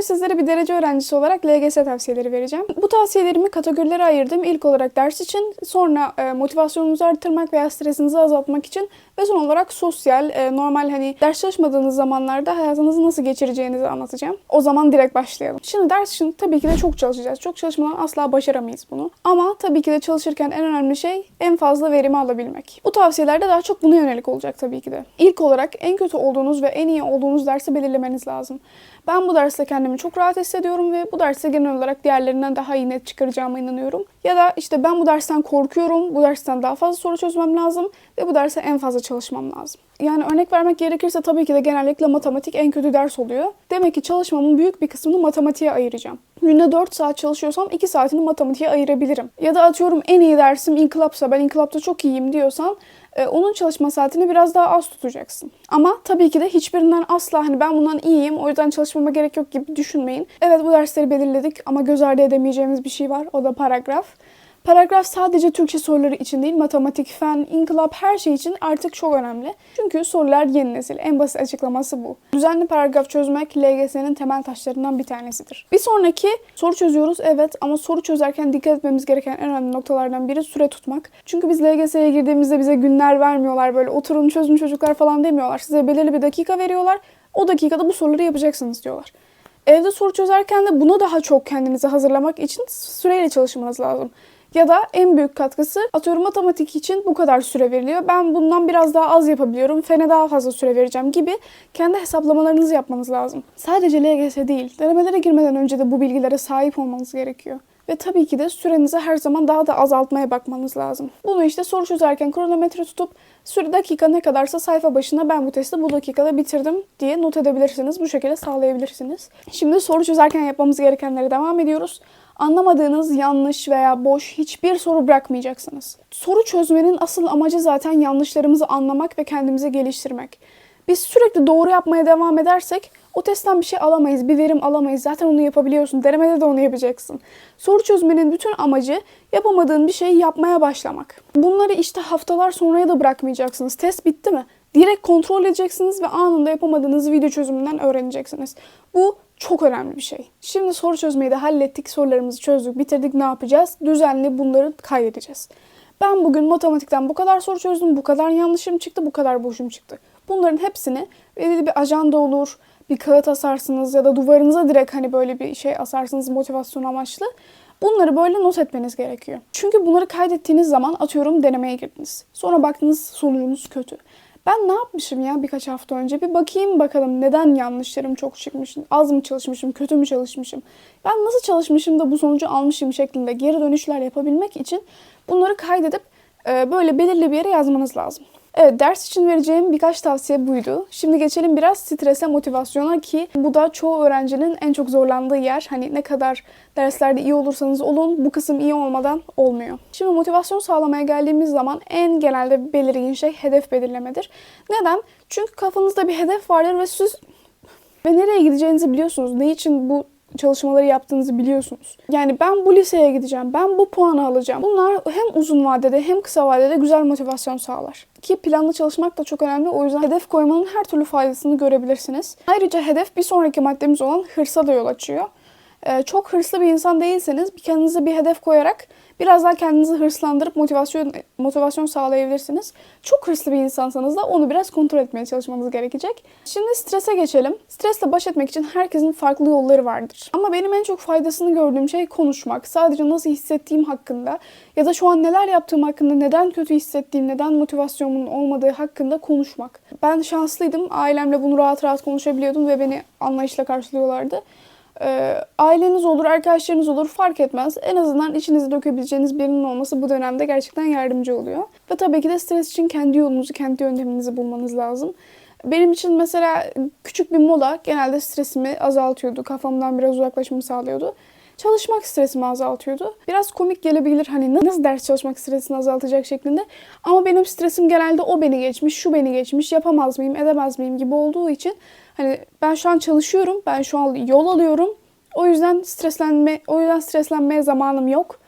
Şimdi sizlere bir derece öğrencisi olarak LGS tavsiyeleri vereceğim. Bu tavsiyelerimi kategorilere ayırdım. İlk olarak ders için, sonra e, motivasyonunuzu artırmak veya stresinizi azaltmak için ve son olarak sosyal, e, normal hani ders çalışmadığınız zamanlarda hayatınızı nasıl geçireceğinizi anlatacağım. O zaman direkt başlayalım. Şimdi ders için tabii ki de çok çalışacağız. Çok çalışmadan asla başaramayız bunu. Ama tabii ki de çalışırken en önemli şey en fazla verimi alabilmek. Bu tavsiyelerde daha çok buna yönelik olacak tabii ki de. İlk olarak en kötü olduğunuz ve en iyi olduğunuz dersi belirlemeniz lazım. Ben bu derste kendimi çok rahat hissediyorum ve bu derste genel olarak diğerlerinden daha iyi net çıkaracağıma inanıyorum. Ya da işte ben bu dersten korkuyorum, bu dersten daha fazla soru çözmem lazım ve bu derse en fazla çalışmam lazım. Yani örnek vermek gerekirse tabii ki de genellikle matematik en kötü ders oluyor. Demek ki çalışmamın büyük bir kısmını matematiğe ayıracağım. Günde 4 saat çalışıyorsam 2 saatini matematiğe ayırabilirim. Ya da atıyorum en iyi dersim inkılapsa ben inkılapta çok iyiyim diyorsan e, onun çalışma saatini biraz daha az tutacaksın. Ama tabii ki de hiçbirinden asla hani ben bundan iyiyim o yüzden çalışmama gerek yok gibi düşünmeyin. Evet bu dersleri belirledik ama göz ardı edemeyeceğimiz bir şey var o da paragraf. Paragraf sadece Türkçe soruları için değil, matematik, fen, inkılap her şey için artık çok önemli. Çünkü sorular yeni nesil. En basit açıklaması bu. Düzenli paragraf çözmek LGS'nin temel taşlarından bir tanesidir. Bir sonraki soru çözüyoruz evet ama soru çözerken dikkat etmemiz gereken en önemli noktalardan biri süre tutmak. Çünkü biz LGS'ye girdiğimizde bize günler vermiyorlar böyle oturun çözün çocuklar falan demiyorlar. Size belirli bir dakika veriyorlar. O dakikada bu soruları yapacaksınız diyorlar. Evde soru çözerken de buna daha çok kendinizi hazırlamak için süreyle çalışmanız lazım. Ya da en büyük katkısı atıyorum matematik için bu kadar süre veriliyor. Ben bundan biraz daha az yapabiliyorum. Fene daha fazla süre vereceğim gibi kendi hesaplamalarınızı yapmanız lazım. Sadece LGS değil. Denemelere girmeden önce de bu bilgilere sahip olmanız gerekiyor. Ve tabii ki de sürenizi her zaman daha da azaltmaya bakmanız lazım. Bunu işte soru çözerken kronometre tutup süre dakika ne kadarsa sayfa başına ben bu testi bu dakikada bitirdim diye not edebilirsiniz. Bu şekilde sağlayabilirsiniz. Şimdi soru çözerken yapmamız gerekenlere devam ediyoruz. Anlamadığınız yanlış veya boş hiçbir soru bırakmayacaksınız. Soru çözmenin asıl amacı zaten yanlışlarımızı anlamak ve kendimizi geliştirmek. Biz sürekli doğru yapmaya devam edersek o testten bir şey alamayız, bir verim alamayız. Zaten onu yapabiliyorsun. Denemede de onu yapacaksın. Soru çözmenin bütün amacı yapamadığın bir şeyi yapmaya başlamak. Bunları işte haftalar sonraya da bırakmayacaksınız. Test bitti mi? Direkt kontrol edeceksiniz ve anında yapamadığınız video çözümünden öğreneceksiniz. Bu çok önemli bir şey. Şimdi soru çözmeyi de hallettik, sorularımızı çözdük, bitirdik. Ne yapacağız? Düzenli bunları kaydedeceğiz. Ben bugün matematikten bu kadar soru çözdüm, bu kadar yanlışım çıktı, bu kadar boşum çıktı. Bunların hepsini belirli bir ajanda olur, bir kağıt asarsınız ya da duvarınıza direkt hani böyle bir şey asarsınız motivasyon amaçlı. Bunları böyle not etmeniz gerekiyor. Çünkü bunları kaydettiğiniz zaman atıyorum denemeye girdiniz. Sonra baktınız sonucunuz kötü. Ben ne yapmışım ya birkaç hafta önce? Bir bakayım bakalım neden yanlışlarım çok çıkmış, az mı çalışmışım, kötü mü çalışmışım? Ben nasıl çalışmışım da bu sonucu almışım şeklinde geri dönüşler yapabilmek için bunları kaydedip e, böyle belirli bir yere yazmanız lazım. Evet ders için vereceğim birkaç tavsiye buydu. Şimdi geçelim biraz strese, motivasyona ki bu da çoğu öğrencinin en çok zorlandığı yer. Hani ne kadar derslerde iyi olursanız olun bu kısım iyi olmadan olmuyor. Şimdi motivasyon sağlamaya geldiğimiz zaman en genelde belirgin şey hedef belirlemedir. Neden? Çünkü kafanızda bir hedef vardır ve siz ve nereye gideceğinizi biliyorsunuz. Ne için bu çalışmaları yaptığınızı biliyorsunuz. Yani ben bu liseye gideceğim, ben bu puanı alacağım. Bunlar hem uzun vadede hem kısa vadede güzel motivasyon sağlar. Ki planlı çalışmak da çok önemli. O yüzden hedef koymanın her türlü faydasını görebilirsiniz. Ayrıca hedef bir sonraki maddemiz olan hırsa da yol açıyor. Ee, çok hırslı bir insan değilseniz kendinize bir hedef koyarak biraz daha kendinizi hırslandırıp motivasyon motivasyon sağlayabilirsiniz. Çok hırslı bir insansanız da onu biraz kontrol etmeye çalışmanız gerekecek. Şimdi strese geçelim. Stresle baş etmek için herkesin farklı yolları vardır. Ama benim en çok faydasını gördüğüm şey konuşmak. Sadece nasıl hissettiğim hakkında ya da şu an neler yaptığım hakkında, neden kötü hissettiğim, neden motivasyonumun olmadığı hakkında konuşmak. Ben şanslıydım. Ailemle bunu rahat rahat konuşabiliyordum ve beni anlayışla karşılıyorlardı. Ee, aileniz olur, arkadaşlarınız olur fark etmez. En azından içinizi dökebileceğiniz birinin olması bu dönemde gerçekten yardımcı oluyor. Ve tabii ki de stres için kendi yolunuzu, kendi yönteminizi bulmanız lazım. Benim için mesela küçük bir mola genelde stresimi azaltıyordu. Kafamdan biraz uzaklaşmamı sağlıyordu. Çalışmak stresimi azaltıyordu. Biraz komik gelebilir hani nasıl ders çalışmak stresini azaltacak şeklinde. Ama benim stresim genelde o beni geçmiş, şu beni geçmiş, yapamaz mıyım, edemez miyim gibi olduğu için hani ben şu an çalışıyorum, ben şu an yol alıyorum. O yüzden streslenme, o yüzden streslenmeye zamanım yok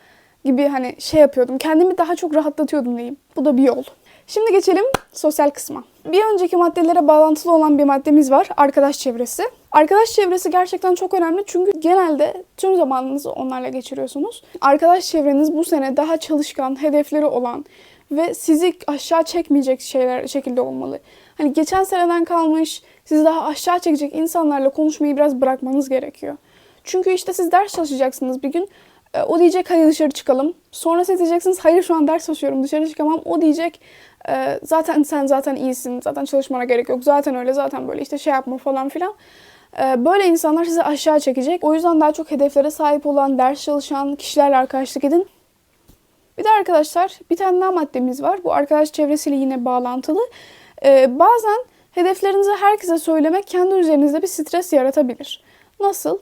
gibi hani şey yapıyordum. Kendimi daha çok rahatlatıyordum diyeyim. Bu da bir yol. Şimdi geçelim sosyal kısma. Bir önceki maddelere bağlantılı olan bir maddemiz var. Arkadaş çevresi. Arkadaş çevresi gerçekten çok önemli çünkü genelde tüm zamanınızı onlarla geçiriyorsunuz. Arkadaş çevreniz bu sene daha çalışkan, hedefleri olan ve sizi aşağı çekmeyecek şeyler şekilde olmalı. Hani geçen seneden kalmış, sizi daha aşağı çekecek insanlarla konuşmayı biraz bırakmanız gerekiyor. Çünkü işte siz ders çalışacaksınız bir gün. E, O diyecek hadi dışarı çıkalım. Sonra siz diyeceksiniz hayır şu an ders çalışıyorum dışarı çıkamam. O diyecek e, zaten sen zaten iyisin. Zaten çalışmana gerek yok. Zaten öyle zaten böyle işte şey yapma falan filan. E, Böyle insanlar sizi aşağı çekecek. O yüzden daha çok hedeflere sahip olan, ders çalışan kişilerle arkadaşlık edin. Bir de arkadaşlar bir tane daha maddemiz var. Bu arkadaş çevresiyle yine bağlantılı. Bazen hedeflerinizi herkese söylemek kendi üzerinizde bir stres yaratabilir. Nasıl?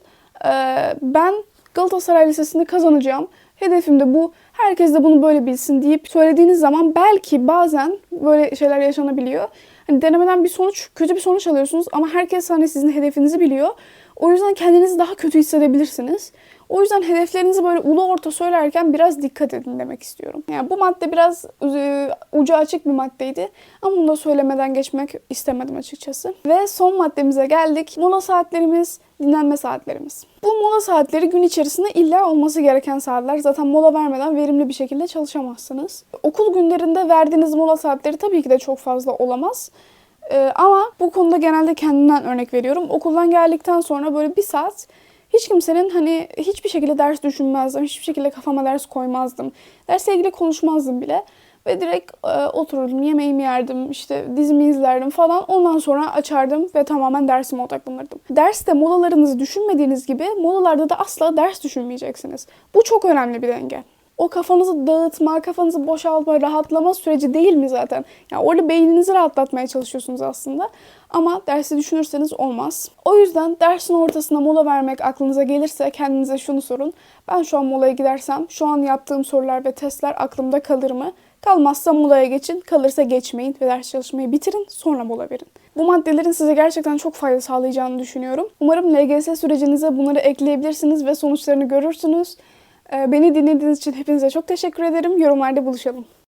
Ben Galatasaray Lisesi'ni kazanacağım. Hedefim de bu. Herkes de bunu böyle bilsin deyip söylediğiniz zaman belki bazen böyle şeyler yaşanabiliyor. Hani denemeden bir sonuç, kötü bir sonuç alıyorsunuz ama herkes hani sizin hedefinizi biliyor. O yüzden kendinizi daha kötü hissedebilirsiniz. O yüzden hedeflerinizi böyle ulu orta söylerken biraz dikkat edin demek istiyorum. Yani bu madde biraz e, ucu açık bir maddeydi. Ama bunu da söylemeden geçmek istemedim açıkçası. Ve son maddemize geldik. Mola saatlerimiz, dinlenme saatlerimiz. Bu mola saatleri gün içerisinde illa olması gereken saatler. Zaten mola vermeden verimli bir şekilde çalışamazsınız. Okul günlerinde verdiğiniz mola saatleri tabii ki de çok fazla olamaz. Ee, ama bu konuda genelde kendimden örnek veriyorum. Okuldan geldikten sonra böyle bir saat hiç kimsenin hani hiçbir şekilde ders düşünmezdim. Hiçbir şekilde kafama ders koymazdım. Dersle ilgili konuşmazdım bile. Ve direkt e, otururdum, yemeğimi yerdim, işte dizimi izlerdim falan. Ondan sonra açardım ve tamamen dersime odaklanırdım. Derste molalarınızı düşünmediğiniz gibi molalarda da asla ders düşünmeyeceksiniz. Bu çok önemli bir denge. O kafanızı dağıtma, kafanızı boşaltma, rahatlama süreci değil mi zaten? Yani orada beyninizi rahatlatmaya çalışıyorsunuz aslında. Ama dersi düşünürseniz olmaz. O yüzden dersin ortasına mola vermek aklınıza gelirse kendinize şunu sorun. Ben şu an molaya gidersem şu an yaptığım sorular ve testler aklımda kalır mı? Kalmazsa molaya geçin, kalırsa geçmeyin ve ders çalışmayı bitirin, sonra mola verin. Bu maddelerin size gerçekten çok fayda sağlayacağını düşünüyorum. Umarım LGS sürecinize bunları ekleyebilirsiniz ve sonuçlarını görürsünüz. Ee, Beni dinlediğiniz için hepinize çok teşekkür ederim. Yorumlarda buluşalım.